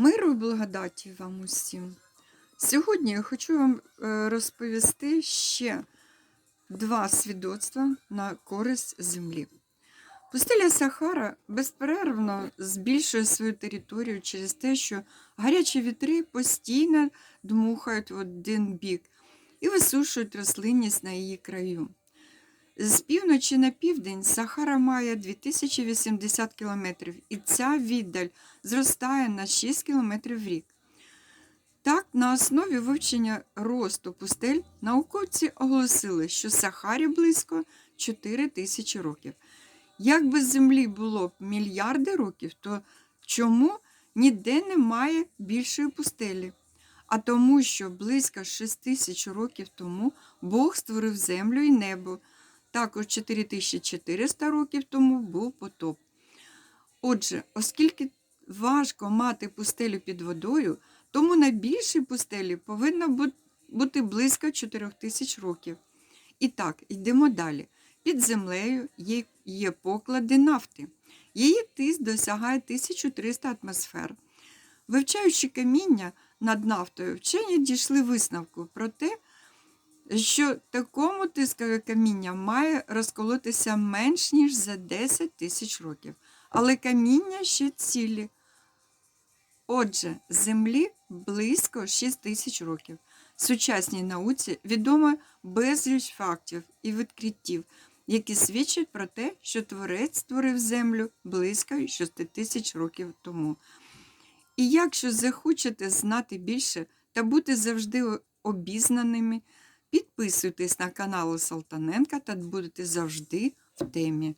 Миру і благодаті вам усім. Сьогодні я хочу вам е, розповісти ще два свідоцтва на користь землі. Пустеля Сахара безперервно збільшує свою територію через те, що гарячі вітри постійно дмухають в один бік і висушують рослинність на її краю. З півночі на південь Сахара має 2080 км, і ця віддаль зростає на 6 км в рік. Так, на основі вивчення росту пустель науковці оголосили, що Сахарі близько 4 тисячі років. Якби землі було б мільярди років, то чому ніде немає більшої пустелі? А тому, що близько 6 тисяч років тому Бог створив землю і небо. Також 4400 років тому був потоп. Отже, оскільки важко мати пустелю під водою, тому на більшій пустелі повинно бути близько 4000 років. І так, йдемо далі. Під землею є, є поклади нафти. Її тиск досягає 1300 атмосфер. Вивчаючи каміння над нафтою, вчені дійшли висновку про те, що такому тискове каміння має розколотися менш ніж за 10 тисяч років, але каміння ще цілі. Отже, Землі близько 6 тисяч років. Сучасній науці відомо безліч фактів і відкриттів, які свідчать про те, що Творець створив Землю близько 6 тисяч років тому. І якщо захочете знати більше та бути завжди обізнаними, підписуйтесь на канал Салтаненка та будете завжди в темі.